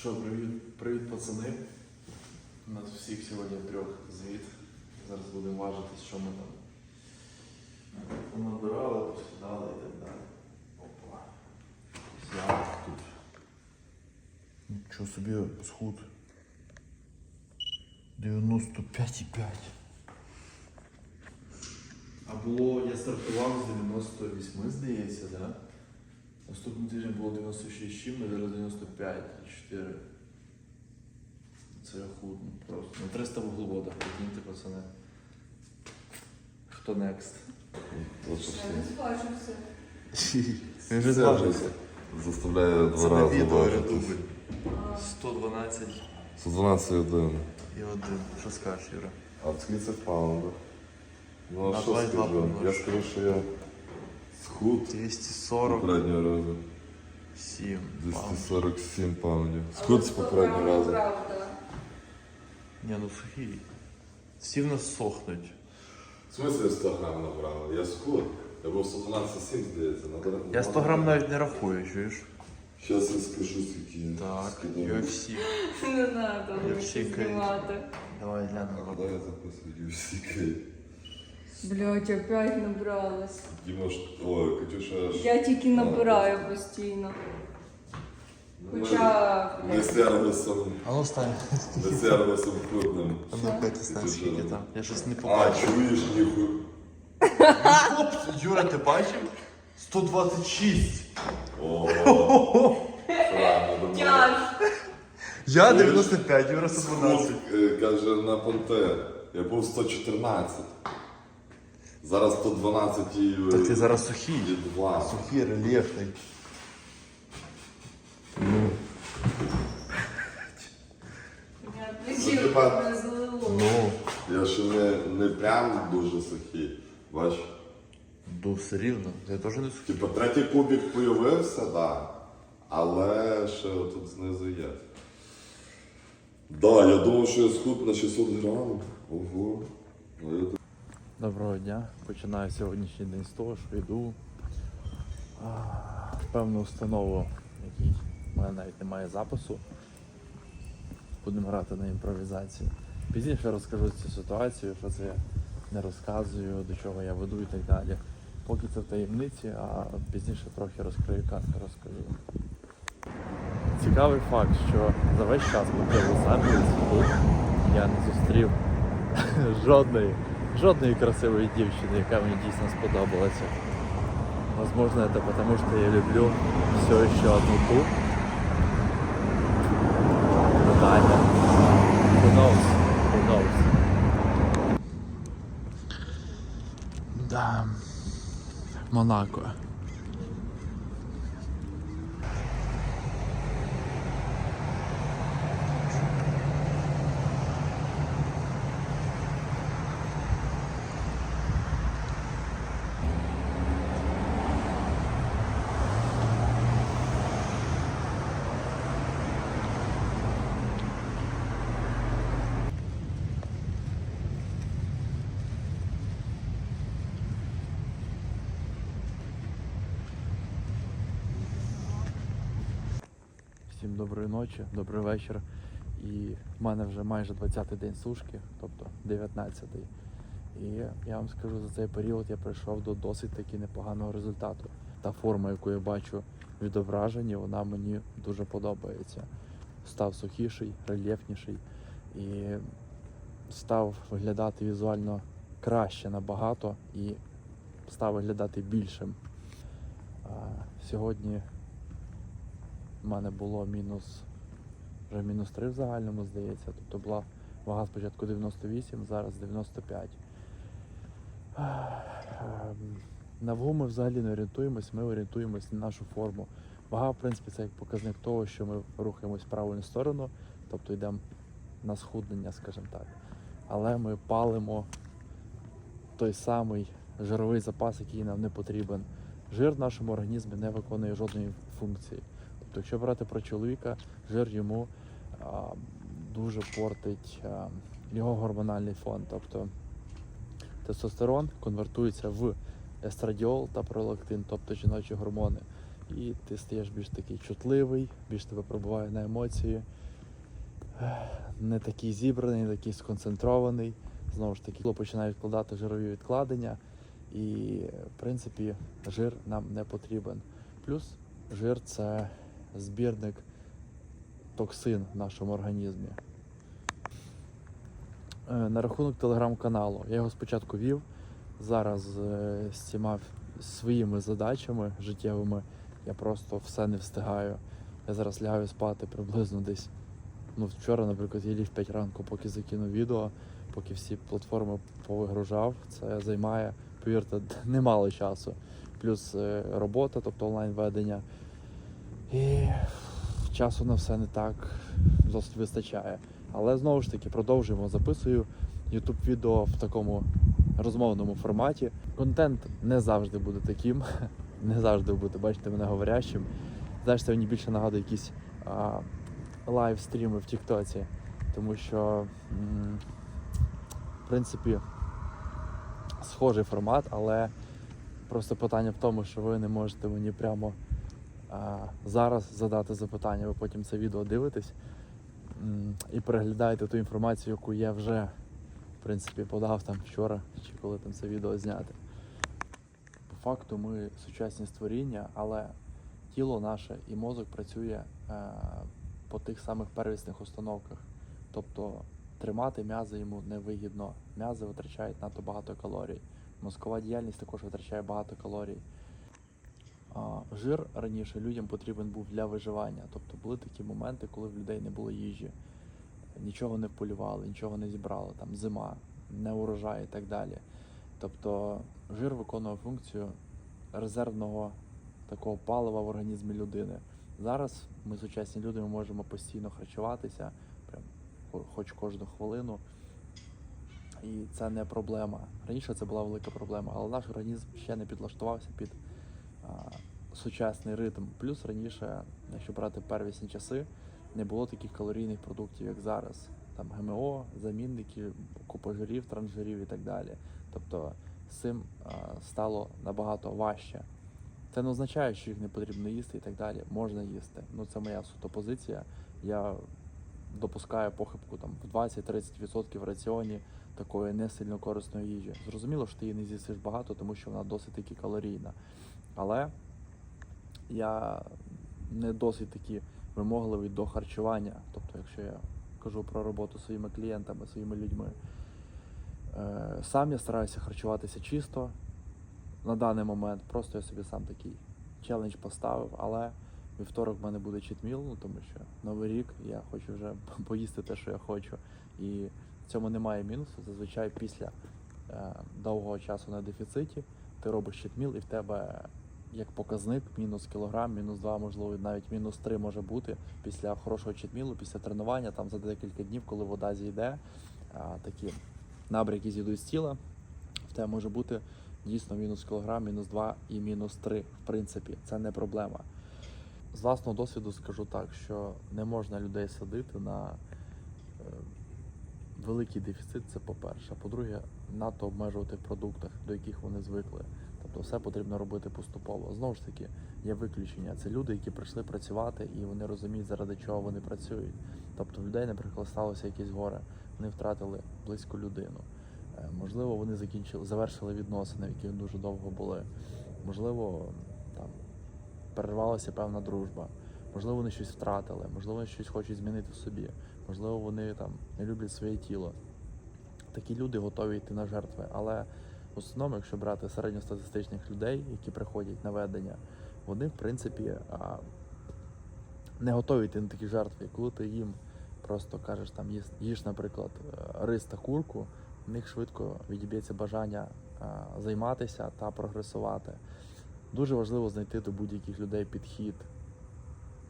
Що, привіт, привіт, пацани. У нас всіх сьогодні трьох звіт. Зараз будемо важитись, що ми там понабирали, посідали і так далі. Опа. Я тут. Нічого собі схуд. 95,5. А було, я стартував з 98, здається, так? Да? Наступний тиждень було 96 чим, ми зараз 95-4. Це худно просто. Ну 300 вуглеводах, прикиньте, пацани. Хто next? Не. Він вже зважився. Заставляє два рази ютубі. 112 112 один. і 1. Що скажеш, Юра? А скільки це в паундах? Ну а що скажу? Я скажу, що я схуд 247 попереднього разу. паунд. 247 паундів. Схуд з попереднього разу. Ні, ну сухий. Всі в нас сохнуть. В смысле 100 грам набрали? Я схуд. Я був 112,7, здається. Надо- Я 100 грам навіть не рахую, чуєш? Щас я скажу, скільки я Так, скидав. UFC. Не треба Я всі знімати. Давай А куди я записую UFC? Блять, опять набралась. Діма, ж- ой, Катюша ж... Я тільки набираю постійно. Хоча. Ми з А ну стань. ми з сервісом крутним. А ну Катя, стань, скільки там. Я щось не А, побачив. чуєш, ніхуй. Стоп, Юра, ти бачив? 126. О, правильно, думаю. Тяж. Я 95, Юра 112. Схуд, е, каже, на понте. Я був 114. Зараз 112 і... Та ти зараз сухий. І 2. Сухий, рельєфний. Я Ну, плечі типа- не залило. Ну, Я ще не, не прям дуже сухий. Бач? ну все рівно. Я теж не сухий. Типа третій кубик появився, да. Але ще тут знизу є. Да, я думав, що я схуд на 600 грамів. Ого. Ну, я так- Доброго дня. Починаю сьогоднішній день з того, що йду в певну установу, якій в мене навіть немає запису. Будемо грати на імпровізації. Пізніше розкажу цю ситуацію, що це я не розказую, до чого я веду і так далі. Поки це в таємниці, а пізніше трохи розкрию карти, розкажу. Цікавий факт, що за весь час, поки в Лос-Анджелесі я не зустрів жодної, жодної красивої дівчини, яка мені дійсно сподобалася. Возможно, это потому, что я люблю все еще одну ту. Ну, Таня. Who knows? Who knows? Да. Монако. Всім доброї ночі, добрий вечір. І в мене вже майже 20-й день сушки, тобто 19-й. І я вам скажу, за цей період я прийшов до досить таки непоганого результату. Та форма, яку я бачу в відображенні, вона мені дуже подобається. Став сухіший, рельєфніший і став виглядати візуально краще набагато і став виглядати більшим. Сьогодні у мене було мінус вже мінус 3 в загальному, здається. Тобто була вага спочатку 98, зараз 95. Ем, На вагу ми взагалі не орієнтуємось, ми орієнтуємось на нашу форму. Вага, в принципі, це як показник того, що ми рухаємось в правильну сторону, тобто йдемо на схуднення, скажімо так. Але ми палимо той самий жировий запас, який нам не потрібен. Жир в нашому організмі не виконує жодної функції. Тобто, якщо брати про чоловіка, жир йому а, дуже портить а, його гормональний фон. Тобто тестостерон конвертується в естрадіол та пролактин, тобто жіночі гормони. і ти стаєш більш такий чутливий, більш тебе пробуває на емоції. Не такий зібраний, не такий сконцентрований. Знову ж таки, починає відкладати жирові відкладення, і в принципі жир нам не потрібен. Плюс жир це збірник токсин в нашому організмі. Е, На рахунок телеграм-каналу. Я його спочатку вів, зараз е, з цими своїми задачами життєвими я просто все не встигаю. Я зараз лягаю спати приблизно десь. Ну, вчора, наприклад, я ліг в 5 ранку, поки закинув відео, поки всі платформи повигружав. Це займає, повірте, немало часу. Плюс е, робота, тобто онлайн-ведення. І часу на все не так досить вистачає. Але знову ж таки продовжуємо. Записую YouTube відео в такому розмовному форматі. Контент не завжди буде таким, не завжди ви будете бачити мене говорящим. Знаєш, це мені більше нагадує якісь а, лайв-стріми в Тіктоці, тому що, м, в принципі, схожий формат, але просто питання в тому, що ви не можете мені прямо зараз задати запитання, ви потім це відео дивитесь і переглядаєте ту інформацію, яку я вже в принципі подав там вчора, чи коли там це відео зняти. По факту ми сучасні створіння, але тіло наше і мозок працює е, по тих самих первісних установках. Тобто тримати м'язи йому невигідно. М'язи витрачають надто багато калорій. Мозкова діяльність також витрачає багато калорій. Жир раніше людям потрібен був для виживання. Тобто були такі моменти, коли в людей не було їжі, нічого не полювали, нічого не зібрали, там зима, не урожай і так далі. Тобто жир виконував функцію резервного такого палива в організмі людини. Зараз ми, сучасні люди, ми можемо постійно харчуватися, прям хоч кожну хвилину. І це не проблема. Раніше це була велика проблема, але наш організм ще не підлаштувався під сучасний ритм. Плюс раніше, якщо брати первісні часи, не було таких калорійних продуктів, як зараз. Там ГМО, замінники, купа жирів, трансжирів і так далі. Тобто з цим стало набагато важче. Це не означає, що їх не потрібно їсти і так далі. Можна їсти. Ну це моя суто позиція. Я допускаю похибку там в 20-30% в раціоні такої не сильно корисної їжі. Зрозуміло, що ти її не з'їсиш багато, тому що вона досить таки калорійна. Але я не досить таки вимогливий до харчування. Тобто, якщо я кажу про роботу своїми клієнтами, своїми людьми, е, сам я стараюся харчуватися чисто на даний момент. Просто я собі сам такий челендж поставив, але вівторок в мене буде читміл, ну тому що новий рік я хочу вже поїсти те, що я хочу. І в цьому немає мінусу. Зазвичай після е, довгого часу на дефіциті ти робиш читміл і в тебе як показник мінус кілограм, мінус два, можливо, навіть мінус три може бути після хорошого читмілу, після тренування, там за декілька днів, коли вода зійде, такі набряки зійдуть з тіла, в тебе може бути дійсно мінус кілограм, мінус два і мінус три. В принципі, це не проблема. З власного досвіду скажу так, що не можна людей садити на е, великий дефіцит, це по-перше. По-друге, надто обмежувати в продуктах, до яких вони звикли. Тобто все потрібно робити поступово. Знову ж таки, є виключення. Це люди, які прийшли працювати і вони розуміють, заради чого вони працюють. Тобто в людей, наприклад, сталося якесь горе, вони втратили близьку людину. Е, Можливо, вони закінчили, завершили відносини, в яких дуже довго були. Можливо, там перервалася певна дружба. Можливо, вони щось втратили, можливо, вони щось хочуть змінити в собі, можливо, вони там не люблять своє тіло. Такі люди готові йти на жертви. Але в основному, якщо брати середньостатистичних людей, які приходять на ведення, вони в принципі не готові йти на такі жертви. Коли ти їм просто кажеш, там їж, їж наприклад, е, рис та курку, в них швидко відіб'ється бажання займатися та прогресувати. Дуже важливо знайти до будь-яких людей підхід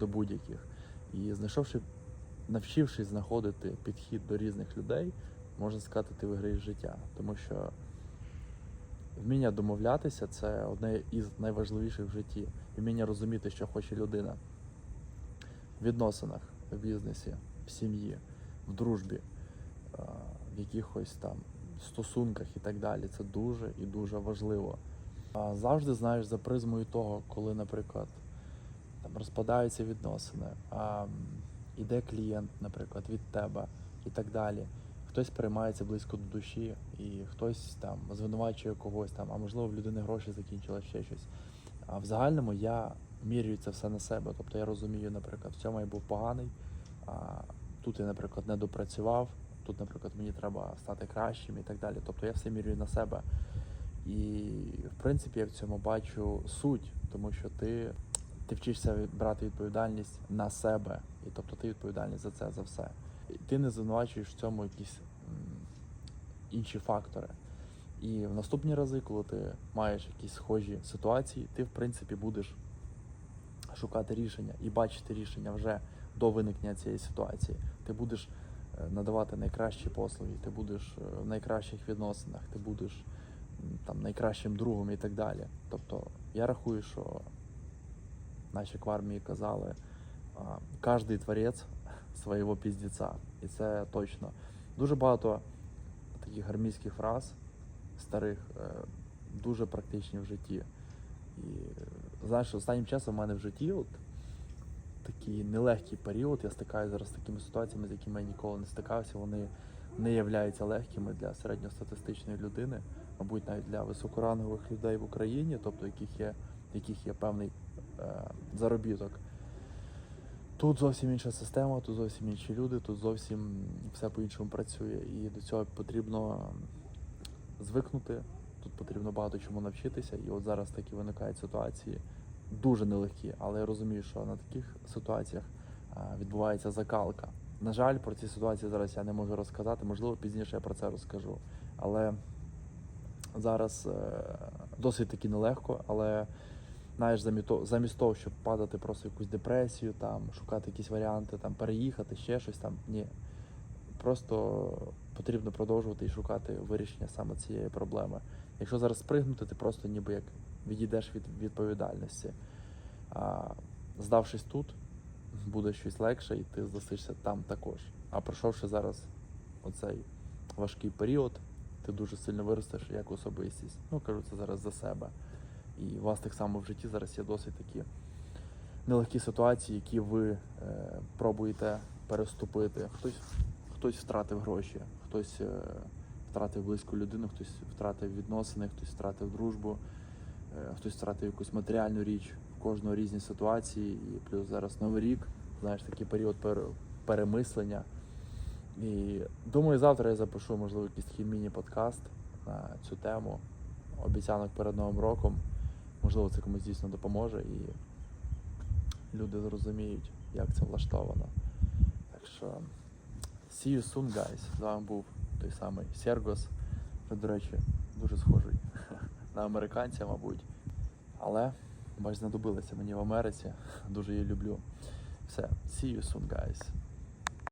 до будь-яких. І знайшовши, навчившись знаходити підхід до різних людей, можна сказати, ти виграєш життя. Тому що вміння домовлятися це одне із найважливіших в житті. Вміння розуміти, що хоче людина в відносинах, в бізнесі, в сім'ї, в дружбі, в якихось там стосунках і так далі. Це дуже і дуже важливо. Завжди знаєш за призмою того, коли, наприклад, розпадаються відносини, а, іде клієнт, наприклад, від тебе і так далі. Хтось приймається близько до душі, і хтось там звинувачує когось там, а можливо в людини гроші закінчились, ще щось. А в загальному я міряю це все на себе. Тобто я розумію, наприклад, в цьому я був поганий, а тут я, наприклад, не допрацював, тут, наприклад, мені треба стати кращим і так далі. Тобто я все міряю на себе. І в принципі я в цьому бачу суть, тому що ти, ти вчишся брати відповідальність на себе, і тобто ти відповідальний за це, за все. Ти не звинувачуєш в цьому якісь інші фактори. І в наступні рази, коли ти маєш якісь схожі ситуації, ти в принципі будеш шукати рішення і бачити рішення вже до виникнення цієї ситуації. Ти будеш е, надавати найкращі послуги, ти будеш е, в найкращих відносинах, ти будеш там найкращим другом і так далі. Тобто я рахую, що наші в армії казали, кожний творець свого піздеця. І це точно. Дуже багато таких армійських фраз старих, е, дуже практичні в житті. І знаєш, останнім часом в мене в житті от такий нелегкий період. Я стикаюся зараз з такими ситуаціями, з якими я ніколи не стикався. Вони не являються легкими для середньостатистичної людини, мабуть, навіть для високорангових людей в Україні, тобто яких є, яких є певний е, заробіток. Тут зовсім інша система, тут зовсім інші люди, тут зовсім все по-іншому працює. І до цього потрібно звикнути, тут потрібно багато чому навчитися. І от зараз такі виникають ситуації дуже нелегкі, але я розумію, що на таких ситуаціях відбувається закалка. На жаль, про ці ситуації зараз я не можу розказати, можливо, пізніше я про це розкажу. Але зараз е, досить таки нелегко, але знаєш, замість того, щоб падати просто в якусь депресію, там, шукати якісь варіанти, там, переїхати, ще щось там. Ні. Просто потрібно продовжувати і шукати вирішення саме цієї проблеми. Якщо зараз спригнути, ти просто ніби як відійдеш від відповідальності. А, здавшись тут, буде щось легше, і ти здасишся там також. А пройшовши зараз оцей важкий період, ти дуже сильно виростеш як особистість. Ну, кажу це зараз за себе. І у вас так само в житті зараз є досить такі нелегкі ситуації, які ви е, пробуєте переступити. Хтось, хтось втратив гроші, хтось е, втратив близьку людину, хтось втратив відносини, хтось втратив дружбу, е, хтось втратив якусь матеріальну річ. В кожного різні ситуації, і плюс зараз новий рік, знаєш, такий період пер- перемислення. І думаю, завтра я запишу, можливо, якийсь такий міні-подкаст на цю тему обіцянок перед Новим роком. Можливо, це комусь дійсно допоможе і люди зрозуміють, як це влаштовано. Так що see you soon, guys. З вами був той самий Сергос. До речі, дуже схожий на американця, мабуть. Але бач, знадобилися мені в Америці. Дуже її люблю. Все, see you soon, guys.